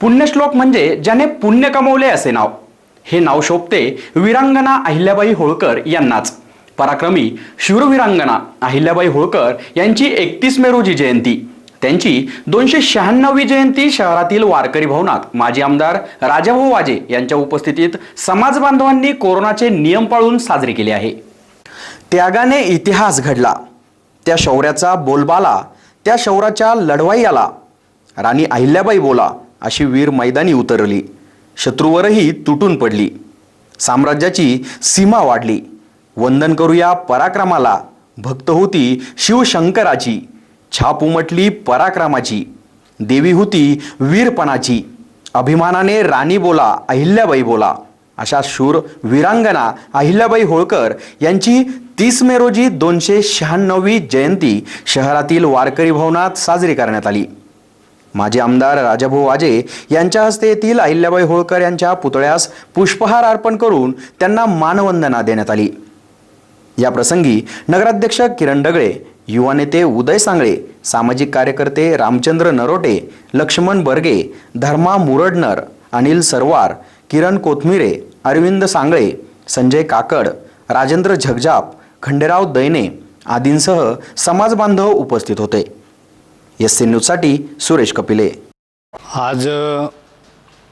पुण्यश्लोक म्हणजे ज्याने पुण्य कमवले असे नाव. हे नाव शोभते वीरांगना अहिल्याबाई होळकर यांनाच. पराक्रमी शूरवीरांगना अहिल्याबाई होळकर यांची एकतीस मे रोजी जयंती. त्यांची दोनशे शहाण्णवी जयंती शहरातील वारकरी भवनात माजी आमदार राजाभाऊ वाजे यांच्या उपस्थितीत समाज बांधवांनी कोरोनाचे नियम पाळून साजरी केले आहे. त्यागाने इतिहास घडला. त्या शौर्याचा बोलबाला त्या शौराच्या लढवाई आला राणी अहिल्याबाई बोला. अशी वीर मैदानी उतरली. शत्रूवरही तुटून पडली. साम्राज्याची सीमा वाढली. वंदन करूया पराक्रमाला. भक्त होती शिवशंकराची. छाप उमटली पराक्रमाची. देवी होती वीरपणाची. अभिमानाने राणी बोला अहिल्याबाई बोला. अशा शूर वीरांगना अहिल्याबाई होळकर यांची तीस मे रोजी दोनशे शहाण्णवी जयंती शहरातील वारकरी भवनात साजरी करण्यात आली. माजी आमदार राजाभाऊ वाजे यांच्या हस्ते येथील अहिल्याबाई होळकर यांच्या पुतळ्यास पुष्पहार अर्पण करून त्यांना मानवंदना देण्यात आली. या प्रसंगी नगराध्यक्ष किरण डगळे युवा नेते उदय सांगळे सामाजिक कार्यकर्ते रामचंद्र नरोटे लक्ष्मण बर्गे धर्मा मुरडनर अनिल सरवार किरण कोथमिरे अरविंद सांगळे संजय काकड राजेंद्र झगजाप खंडेराव दैने आदींसह समाजबांधव उपस्थित होते. एस सी न्यूजसाठी सुरेश कपिले. आज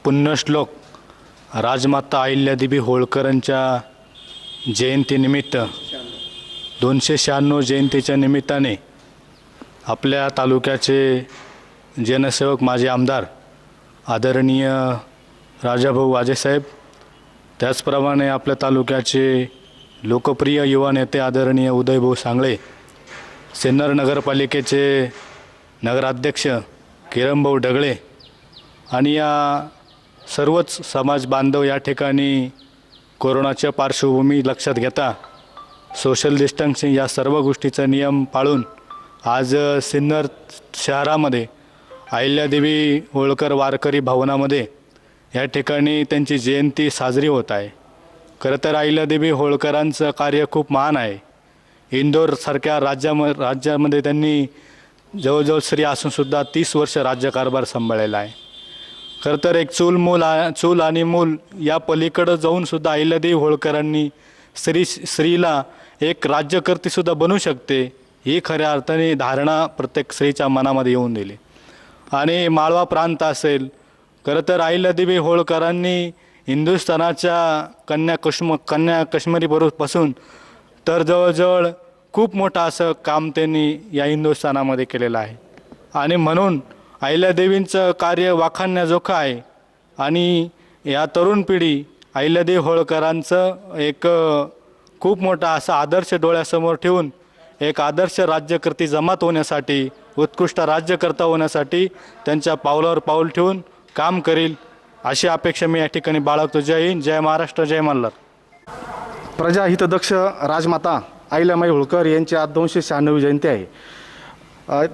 पुण्यश्लोक राजमाता अहिल्यादेवी होळकरांच्या जयंतीनिमित्त दोनशे शहाण्णव जयंतीच्या निमित्ताने आपल्या तालुक्याचे जनसेवक माजी आमदार आदरणीय राजाभाऊ वाजेसाहेब त्याचप्रमाणे आपल्या तालुक्याचे लोकप्रिय युवा नेते आदरणीय उदयभाऊ सांगळे सिन्नर नगरपालिकेचे नगराध्यक्ष किरणभाऊ ढगळे आणि या सर्वच समाज बांधव या ठिकाणी कोरोनाच्या पार्श्वभूमी लक्षात घेता सोशल डिस्टन्सिंग या सर्व गोष्टीचा नियम पाळून आज सिन्नर शहरामध्ये अहिल्यादेवी होळकर वारकरी भवनामध्ये या ठिकाणी त्यांची जयंती साजरी होत आहे. खरं तर अहिल्यादेवी होळकरांचं कार्य खूप महान आहे. इंदोरसारख्या राज्याम राज्यामध्ये त्यांनी जवळजवळ स्त्री असूनसुद्धा तीस वर्ष राज्यकारभार सांभाळलेला आहे. खरं तर एक चूल मूल चूल आणि मूल या पलीकडं जाऊनसुद्धा अहिल्यादेवी होळकरांनी स्त्री स्त्रीला एक राज्यकर्तीसुद्धा बनू शकते ही खऱ्या अर्थाने धारणा प्रत्येक स्त्रीच्या मनामध्ये येऊन दिली. आणि माळवा प्रांत असेल खरं तर अहिल्यादेवी होळकरांनी हिंदुस्थानाच्या कन्या कश्म कन्या काश्मीरीपासून तर जवळजवळ खूप मोठं असं काम त्यांनी या हिंदुस्थानामध्ये केलेलं आहे. आणि म्हणून अहिल्यादेवींचं कार्य वाखाणण्याजोखं आहे. आणि या तरुण पिढी अहिल्यादेवी होळकरांचं एक खूप मोठा असा आदर्श डोळ्यासमोर ठेवून एक आदर्श राज्यकर्ती जमात होण्यासाठी उत्कृष्ट राज्यकर्ता होण्यासाठी त्यांच्या पावलावर पाऊल ठेवून काम करील अशी अपेक्षा मी या ठिकाणी बाळगतो. जय हिंद जय महाराष्ट्र जय मल्हार. प्रजाहितदक्ष राजमाता अहिल्यामाई होळकर यांची आज दोनशे शहाण्णवी जयंती आहे.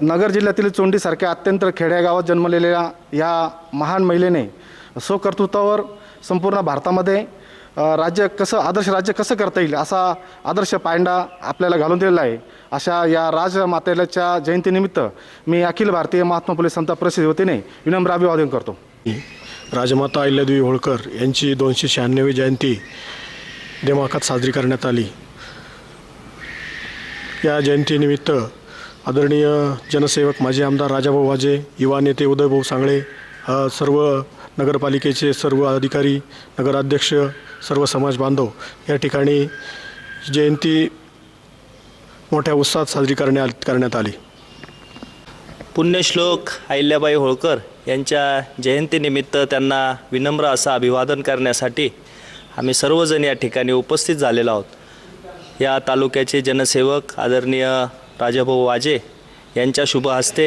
नगर जिल्ह्यातील चोंडीसारख्या अत्यंत खेड्यागावात जन्मलेल्या या महान महिलेने स्वकर्तृत्वावर संपूर्ण भारतामध्ये राज्य कसं आदर्श राज्य कसं करता येईल असा आदर्श पायंडा आपल्याला घालून दिलेला आहे. अशा या राजमातेच्या जयंतीनिमित्त मी अखिल भारतीय महात्मा फुले संत परिषद वतीने विनम्र अभिवादन करतो. राजमाता अहिल्यादेवी होळकर यांची दोनशे शहाण्णवी जयंती दिमाखात साजरी करण्यात आली. या जयंतीनिमित्त आदरणीय जनसेवक माजी आमदार राजाभाऊ वाजे युवा नेते उदयभाऊ सांगळे सर्व नगरपालिकेचे सर्व अधिकारी नगराध्यक्ष सर्व समाज बांधव या ठिकाणी जयंती मोठ्या उत्साहात साजरी करण्यात करण्यात आली. पुण्यश्लोक अहिल्याबाई होळकर यांच्या जयंतीनिमित्त त्यांना विनम्र असं अभिवादन करण्यासाठी आम्ही सर्वजण या ठिकाणी उपस्थित झालेलो आहोत. या तालुक्याचे जनसेवक आदरणीय राजाभाऊ वाजे यांच्या शुभ हस्ते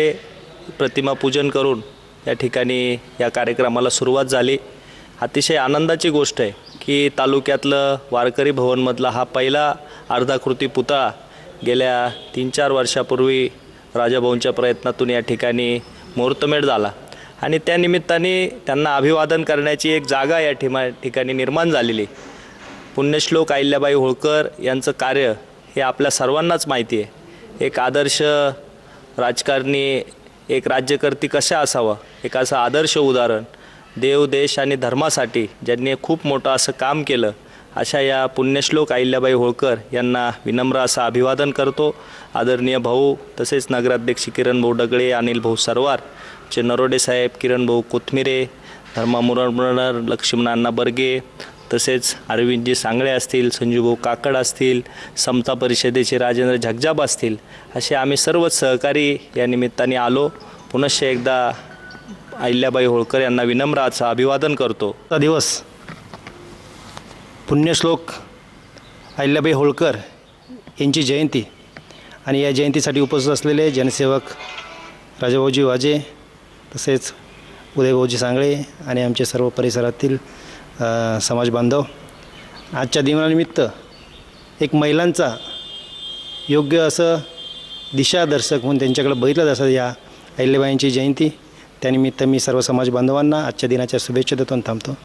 प्रतिमा पूजन करून या ठिकाणी या कार्यक्रमाला सुरुवात झाली. अतिशय आनंदाची गोष्ट आहे की तालुक्यातलं वारकरी भवनमधला हा पहिला अर्धाकृती पुतळा गेल्या तीन चार वर्षापूर्वी राजाभाऊंच्या प्रयत्नातून या ठिकाणी मुहूर्तमेढ झाला आणि त्यानिमित्ताने त्यांना अभिवादन करण्याची एक जागा या ठिमा ठिकाणी निर्माण झालेली. पुण्यश्लोक अहिल्याबाई होळकर यांचं कार्य हे आपल्या सर्वांनाच माहिती आहे. एक आदर्श राजकारणी एक राज्यकर्ती कशा असावा? एक असं आदर्श उदाहरण देव देश आणि धर्मासाठी ज्यांनी खूप मोठं असं काम केलं अशा या पुण्यश्लोक अहिल्याबाई होळकर यांना विनम्र असं अभिवादन करतो. आदरणीय भाऊ तसेच नगराध्यक्ष किरण भाऊ डगळे अनिल भाऊ सरवार चे नरोडे साहेब किरण भाऊ कोथमिरे धर्मा मुरमणार लक्ष्मणांना बर्गे तसेच अरविंदजी सांगळे असतील संजूभाऊ काकड असतील समता परिषदेचे राजेंद्र झगजाब असतील असे आम्ही सर्वच सहकारी या निमित्ताने आलो. पुनश्च एकदा अहिल्याबाई होळकर यांना विनम्राचं अभिवादन करतो. चा दिवस. पुण्यश्लोक अहिल्याबाई होळकर यांची जयंती. आणि या जयंतीसाठी उपस्थित असलेले जनसेवक राजाभाऊजी वाजे तसेच उदयभाऊजी सांगळे आणि आमचे सर्व परिसरातील समाज बांधव आजच्या दिनानिमित्त एक महिलांचा योग्य असं दिशादर्शक म्हणून त्यांच्याकडे बघितलं जातं या अहिल्याबाईंची जयंती. त्यानिमित्त मी सर्व समाज बांधवांना आजच्या दिनाच्या शुभेच्छा देतो थांबतो.